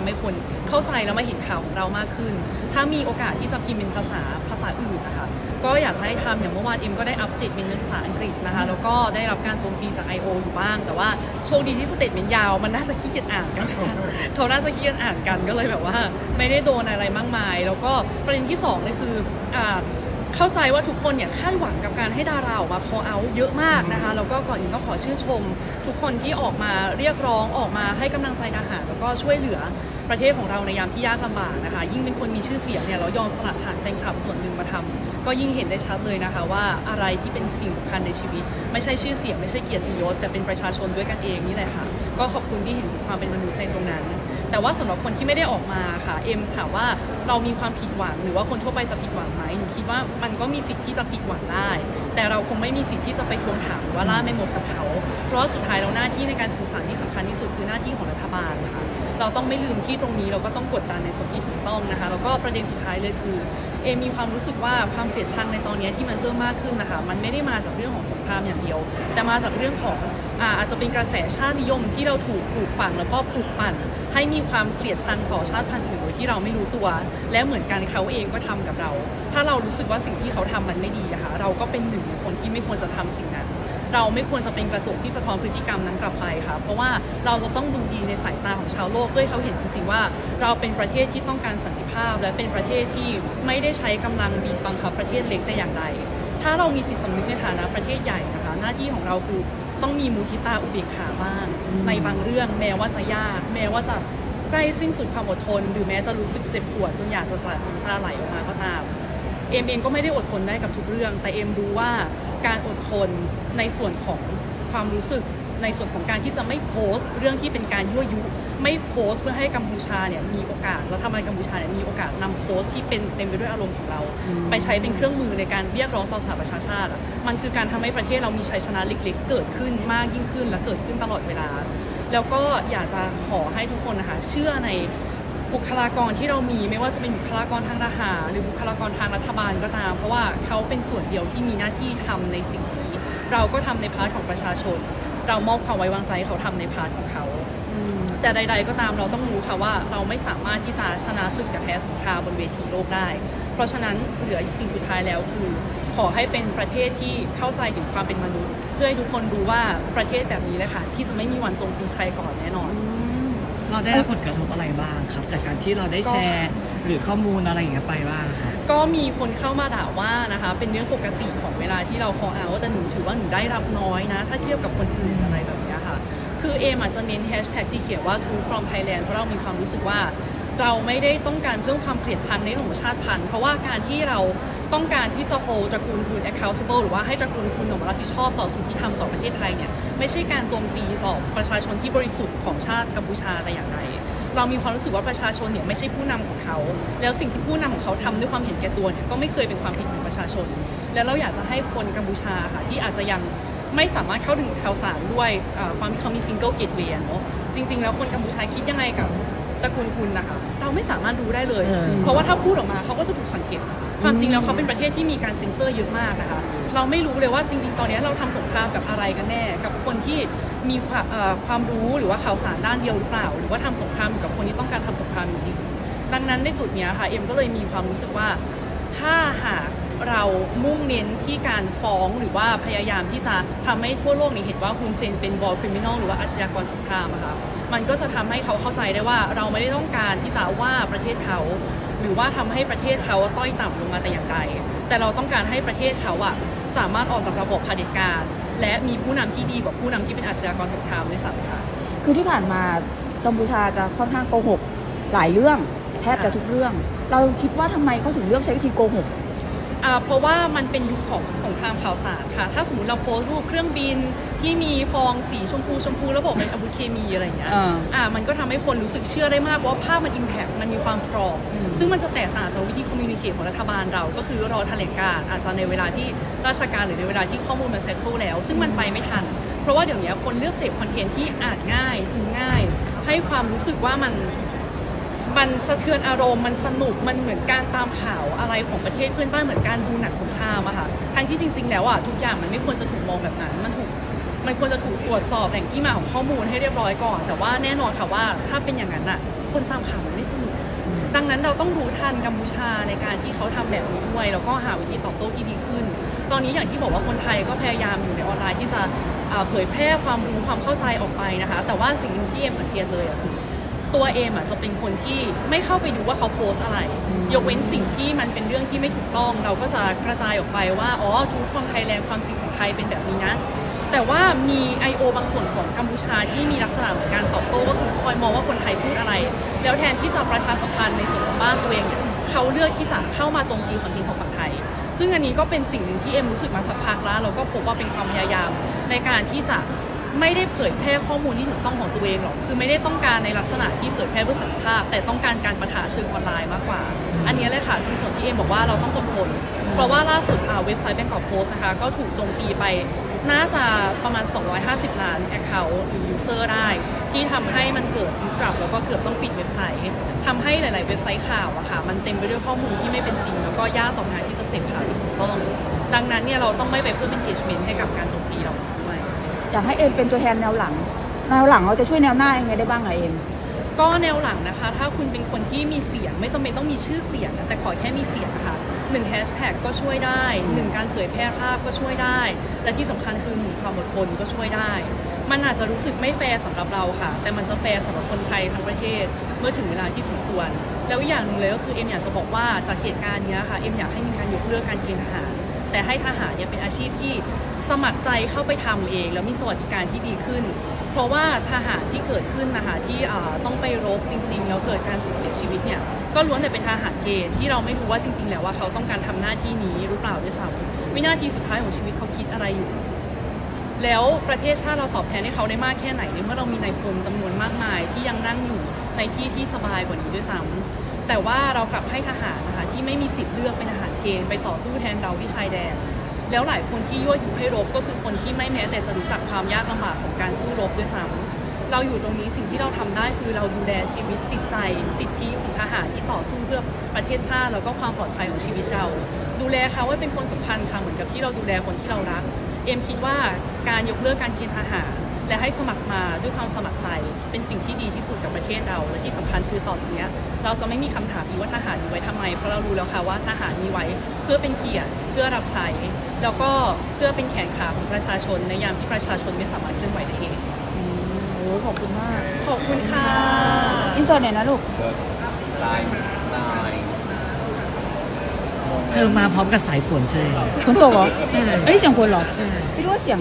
ำให้คนเข้าใจแล้วมาเห็นข่าวของเรามากขึ้น ถ้ามีโอกาสที่จะพิมพ์เป็นภาษาภาษาอื่นนะคะก็อยากจะให้ทำอย่างเมื่อวานเอ็มก็ได้อัพสเตทเมนต์เป็นภาษาอังกฤษนะคะแล้วก็ได้รับการโจมตีจาก I.O. อยู่บ้าง แต่ว่าโชคดีที่สเตทเมนต์ยาวมันน่าจะขี้เกียจอ่านกันเขาน่าจะขี้เกียจอ่านกันก็เลยแบบว่า ไม่ได้โดนอะไรมากมาย แล้วก็ประเด็นที่สองเลยคืออ่า เข้าใจว่าทุกคนเนี่ยคาดหวังกับการให้ดาราออกมา call out เยอะมากนะคะแล้วก็ก่อนอื่นต้องขอชื่นชม ทุกคนที่ออกมาเรียกร้องออกมาให้กำลังใจทหารแล้วก็ช่วยเหลือประเทศของเราในยามที่ยากลำบากนะคะ ยิ่งเป็นคนมีชื่อเสียงเนี่ยเรายอมสละฐานแฟนคลับส่วนหนึ่งมาทำก็ยิ่งเห็นได้ชัดเลยนะคะว่าอะไรที่เป็นสิ่งสำคัญในชีวิต ไม่ใช่ชื่อเสียงไม่ใช่เกียรติยศแต่เป็นประชาชนด้วยกันเองนี่แหละค่ะ ก็ขอบคุณที่เห็นถึงความเป็นมนุษย์ในตรงนั้น แต่ว่าสำหรับคนที่ไม่ได้ออกมาค่ะเอ็มถามว่าเรามีความผิดหวัง หรือว่าคนทั่วไปจะผิดหวังไหมหนูคิดว่ามันก็มีสิทธิ์ที่จะผิดหวังได้ แต่เราคงไม่มีสิทธิ์ที่จะไปทวงถามหรือว่าล่าไม่หมดกับเขา เพราะว่าสุดท้ายเราหน้าที่ในการสื่อสารที่สำคัญที่สุดคือหน้าที่ของรัฐบาลนะคะเราต้องไม่ลืมที่ตรงนี้เราก็ต้องกดดันในส่วนที่ถูกต้องนะคะแล้วก็ประเด็นสุดท้ายเลยคือเอมมีความรู้สึกว่าความเกลียดชังในตอนนี้ที่มันเพิ่มมากขึ้นนะคะ มันไม่ได้มาจากเรื่องของสงครามอย่างเดียว แต่มาจากเรื่องของ อาจจะเป็นกระแสชาตินิยมที่เราถูกปลูกฝังแล้วก็ปลูกปั่น ให้มีความเกลียดชังต่อชาติพันธุ์อื่นโดยที่เราไม่รู้ตัว และเหมือนกันเขาเองก็ทำกับเรา ถ้าเรารู้สึกว่าสิ่งที่เขาทำมันไม่ดีอะค่ะเราก็เป็นหนึ่งในคนที่ไม่ควรจะทำสิ่งนั้น เราไม่ควรจะเป็นกระจกที่สะท้อนพฤติกรรมนั้นกลับไปค่ะ เพราะว่าเราจะต้องดูดีในสายตาของชาวโลกเพื่อให้เขาเห็นจริงๆว่า เราเป็นประเทศที่ต้องการสันติภาพ และเป็นประเทศที่ไม่ได้ใช้กำลังบีบบังคับประเทศเล็กแต่อย่างใดถ้าเรามีจิตสำนึกในฐานะประเทศใหญ่นะคะ หน้าที่ของเราคือ ต้องมีมุทิตาอุเบกขาบ้างในบางเรื่องแม้ว่าจะยาก แม้ว่าจะใกล้สิ้นสุดความอดทน หรือแม้จะรู้สึกเจ็บปวดจนอยากจะกลั่นน้ำตาไหลออกมาก็ตามเอมเองก็ไม่ได้อดทนได้กับทุกเรื่อง แต่เอมรู้ว่าการอดทนในส่วนของความรู้สึก ในส่วนของการที่จะไม่โพสต์ เรื่องที่เป็นการยั่วยุ ไม่โพสต์เพื่อให้กัมพูชาเนี่ยมีโอกาสแล้วทำไมกัมพูชาเนี่ยมีโอกาสนำโพสต์ที่เป็นเต็มไปด้วยอารมณ์ของเรา ไปใช้เป็นเครื่องมือในการเรียกร้องต่อสหประชาชาติอะมันคือการทำให้ประเทศเรามีชัยชนะเล็กๆ เกิดขึ้นมากยิ่งขึ้น และเกิดขึ้นตลอดเวลา แล้วก็อยากจะขอให้ทุกคนนะคะเชื่อในบุคลากรที่เรามีไม่ว่าจะเป็นบุคลากรทางทหารหรือบุคลากรทางรัฐบาลก็ตาม เพราะว่าเขาเป็นส่วนเดียวที่มีหน้าที่ทำในสิ่งนี้ เราก็ทำในพาร์ทของประชาชน เรามอบความไว้วางใจให้เขาทำในพาร์ทของเขาแต่ใด ๆ ก็ตามเราต้องรู้ค่ะว่าเราไม่สามารถที่จะชนะศึกกับแพ้สงครามบนเวทีโลกได้ เพราะฉะนั้นเหลืออีกสิ่งสุดท้ายแล้วคือ ขอให้เป็นประเทศที่เข้าใจถึงความเป็นมนุษย์ เพื่อให้ทุกคนรู้ว่าประเทศแบบนี้แหละค่ะที่จะไม่มีวันโจมตีใครก่อนแน่นอน เราได้รับผลกระทบอะไรบ้างครับ จากการที่เราได้แชร์ หรือข้อมูลอะไรอย่างเงี้ยไปบ้างครับก็มีคนเข้ามาด่าว่านะคะ เป็นเรื่องปกติของเวลาที่เราคอเอาแต่หนูถือว่าหนูได้รับน้อยนะ ถ้าเทียบกับคนอื่นอะไรแบบเนี้ยค่ะ คือเอมอาจจะเน้นแฮชแท็กที่เขียนว่า True from Thailand เพราะเรามีความรู้สึกว่า เราไม่ได้ต้องการเพิ่มความเกลียดชังในเรื่องของชาติพันธุ์เพราะว่าการที่เรา ต้องการที่จะ hold ตระกูลคุณ accountable หรือว่าให้ตระกูลคุณออกมารับผิดชอบต่อสิ่งที่ทำต่อประเทศไทยเนี่ยไม่ใช่การโจมตีต่อประชาชนที่บริสุทธิ์ของชาติกัมพูชาแต่อย่างใดเรามีความรู้สึกว่าประชาชนเนี่ยไม่ใช่ผู้นำของเขา แล้วสิ่งที่ผู้นำของเขาทำด้วยความเห็นแก่ตัวเนี่ยก็ไม่เคยเป็นความผิดของประชาชน แล้วเราอยากจะให้คนกัมพูชาค่ะที่อาจจะยังไม่สามารถเข้าถึงข่าวสารด้วยความที่เขามีซิงเกิลเกตเวย์เนาะจริง ๆ แล้วคนกัมพูชาคิดยังไงกับ ตระกูลคุณนะคะเราไม่สามารถรู้ได้เลย เออ เพราะว่าถ้าพูดออกมาเขาก็จะถูกสังเกต ความจริงแล้วเขาเป็นประเทศที่มีการเซ็นเซอร์เยอะมากนะคะ เราไม่รู้เลยว่าจริง ๆ ตอนนี้เราทำสงครามกับอะไรกันแน่ กับคนที่มีความเอ่อความรู้หรือว่าข่าวสารด้านเดียวหรือเปล่า หรือว่าทำสงครามอยู่กับคนที่ต้องการทำสงครามจริงๆ ดังนั้นในจุดเนี้ยค่ะเอ็มก็เลยมีความรู้สึกว่า ถ้าหาก เรามุ่งเน้นที่การฟ้องหรือว่าพยายามที่จะทำให้ทั่วโลกนี้เห็นว่าคุณเซนเป็นบอลคริมินอลหรือว่าอาชญากรสงครามอะค่ะมันก็จะทำให้เขาเข้าใจได้ว่าเราไม่ได้ต้องการที่จะว่าประเทศเขา หรือว่าทำให้ประเทศเขาต้อยต่ำลงมาแต่อย่างใดแต่เราต้องการให้ประเทศเขาอะสามารถออกจากระบบเผด็จการ และมีผู้นำที่ดีกว่าผู้นำที่เป็นอาชญากรสงครามด้วยซ้ำค่ะคือที่ผ่านมากัมพูชาจะค่อนข้างโกหกหลายเรื่องแทบจะทุกเรื่อง เราคิดว่าทำไมเขาถึงเลือกใช้วิธีโกหก เพราะว่ามันเป็นยุคของสงครามข่าวสารค่ะ ถ้าสมมติเราโพสต์รูปเครื่องบินที่มีฟองสีชมพูชมพูแล้วบอกเป็นอาวุธเคมีอะไรอย่างเงี้ย อ่าอ่ามันก็ทำให้คนรู้สึกเชื่อได้มากว่าภาพมันอิมแพ t มันมีความสตรองอืมซึ่งมันจะแตกต่างจากวิธีคอมมิวนิเคชของรัฐบาลเรา ก็คือรอแถลงการณ์อาจจะในเวลาที่ราชการหรือในเวลาที่ข้อมูลมันเซ็ตโตแล้ว ซึ่งมันไปไม่ทัน เพราะว่าเดี๋ยวนี้คนเลือกเสพคอนเทนต์ที่อ่านง่ายดูง่าย ให้ความรู้สึกว่ามัน มันสะเทือนอารมณ์มันสนุกมันเหมือนการตามข่าวอะไรของประเทศเพื่อนบ้านเหมือนการดูหนังสงครามอะค่ะทั้งที่จริง ๆ แล้วอะทุกอย่างมันไม่ควรจะถูกมองแบบนั้น มันถูกมันควรจะถูกตรวจสอบแหล่งที่มาของข้อมูลให้เรียบร้อยก่อน แต่ว่าแน่นอนค่ะว่าถ้าเป็นอย่างนั้นอะคนตามข่าวมันไม่สนุก ดังนั้นเราต้องรู้ทันกัมพูชาในการที่เขาทำแบบนี้ด้วยแล้วก็หาวิธีตอบโต้ที่ดีขึ้น ตอนนี้อย่างที่บอกว่าคนไทยก็พยายามอยู่ในออนไลน์ที่จะเผยแพร่ความรู้ความเข้าใจออกไปนะคะ แต่ว่าสิ่งหนึ่งที่เอ็มสังเกตเลยอะคือ ตัวเอมอะจะเป็นคนที่ไม่เข้าไปดูว่าเขาโพสอะไร ยกเว้นสิ่งที่มันเป็นเรื่องที่ไม่ถูกต้อง เราก็จะกระจายออกไปว่า อ๋อทูตฟองไทยแลนด์ความจริงของไทยเป็นแบบนี้นะ แต่ว่ามี I.O. บางส่วนของกัมพูชาที่มีลักษณะเหมือนการตอบโต้ก็คือคอยมองว่าคนไทยพูดอะไร แล้วแทนที่จะประชาสัมพันธ์ในส่วนของบ้านตัวเองเนี่ยเขาเลือกที่จะเข้ามาโจมตีคอนเทนต์ของฝั่งไทย ซึ่งอันนี้ก็เป็นสิ่งหนึ่งที่เอ็มรู้สึกมาสักพักแล้วเราก็พบว่าเป็นความพยายามในการที่จะ ไม่ได้เผยแพร่ข้อมูลที่ถูกต้องของตัวเองหรอก คือไม่ได้ต้องการในลักษณะที่เผยแพร่เพื่อสันติภาพ แต่ต้องการการประทะเชิงออนไลน์มากกว่า อันนี้เลยค่ะคือส่วนที่เอ็มบอกว่าเราต้องอดทน เพราะว่าล่าสุดอ่าเว็บไซต์ Bangkok Post นะคะ ก็ถูกโจมตีไปน่าจะประมาณ 250 ล้าน Account หรือ User ได้ ที่ทำให้มันเกิด disrupt แล้วก็เกือบต้องปิดเว็บไซต์ทำให้หลาย ๆ เว็บไซต์ข่าวอะค่ะ มันเต็มไปด้วยข้อมูลที่ไม่เป็นจริง แล้วก็ยากต่อการที่จะเสพข่าวที่ถูกต้อง ดังนั้นเนี่ยเราต้องไม่ไปเพิ่ม engagement ให้กับการโจมตีเรา อยากให้เอ็มเป็นตัวแทนแนวหลัง แนวหลังเราจะช่วยแนวหน้ายังไงได้บ้างอะเอ็มก็แนวหลังนะคะ ถ้าคุณเป็นคนที่มีเสียงไม่จำเป็นต้องมีชื่อเสียงนะแต่ขอแค่มีเสียงนะคะหนึ่งแฮชแท็กก็ช่วยได้หนึ่งการเผยแพร่ภาพก็ช่วยได้ และที่สำคัญคือหนึ่งความอดทนก็ช่วยได้ มันอาจจะรู้สึกไม่แฟร์สำหรับเราค่ะ แต่มันจะแฟร์สำหรับคนไทยทั้งประเทศ เมื่อถึงเวลาที่สมควร แล้วอีกอย่างหนึ่งเลยก็คือเอ็มอยากจะบอกว่าจากเหตุการณ์เนี้ยค่ะเอ็มอยากให้มีการยกเลิกการเกณฑ์ทหาร แต่ให้ทหารเนี่ยเป็นอาชีพที่ สมัครใจเข้าไปทำเอง แล้วมีสวัสดิการที่ดีขึ้น เพราะว่าทหารที่เกิดขึ้นนะคะที่ต้องไปรบจริง ๆ แล้วเกิดการสูญเสียชีวิตเนี่ยก็ล้วนแต่เป็นทหารเกณฑ์ที่เราไม่รู้ว่าจริง ๆ แล้วว่าเขาต้องการทำหน้าที่นี้หรือเปล่าด้วยซ้ำวินาทีสุดท้ายของชีวิตเขาคิดอะไรอยู่ แล้วประเทศชาติเราตอบแทนให้เขาได้มากแค่ไหนในเมื่อเรามีนายพลจำนวนมากมาย ที่ยังนั่งอยู่ในที่ที่สบายกว่านี้ด้วยซ้ำแต่ว่าเรากลับให้ทหารนะคะที่ไม่มีสิทธิ์เลือกเป็นทหารเกณฑ์ไปต่อสู้แทนเราที่ชายแดน แล้วหลายคนที่ยั่วยุให้รบก็คือคนที่ไม่แม้แต่จะรู้จักความยากลำบากของการสู้รบด้วยซ้ำเราอยู่ตรงนี้สิ่งที่เราทำได้คือเราดูแลชีวิตจิตใจ สิทธิของทหารที่ต่อสู้เพื่อประเทศชาติแล้วก็ความปลอดภัยของชีวิตเรา ดูแลเขาให้เป็นคนสำคัญค่ะเหมือนกับที่เราดูแลคนที่เรารัก เอ็มคิดว่าการยกเลิกการเกณฑ์ทหาร และให้สมัครมาด้วยความสมัครใจ เป็นสิ่งที่ดีที่สุดกับประเทศเรา และที่สำคัญคือต่อจากนี้เราจะไม่มีคำถามอีกว่าทหารมีไว้ทำไมเพราะเรารู้แล้วค่ะว่าทหารมีไว้เพื่อเป็นเกียรติเพื่อรับใช้ แล้วก็เพื่อเป็นแขนขาของประชาชนในยามที่ประชาชนไม่สามารถเคลื่อนไหวได้เองอืมโอ้ขอบคุณมาก ขอบคุณค่ะ อินเสิร์ตเนี่ยนะลูก ลายลายเธอมาพร้อมกับสายฝนใช่ไหมฝนตกเหรอใช่ เอ้ยเสียงคนเหรอ ใช่พี่รู้ว่าเสียง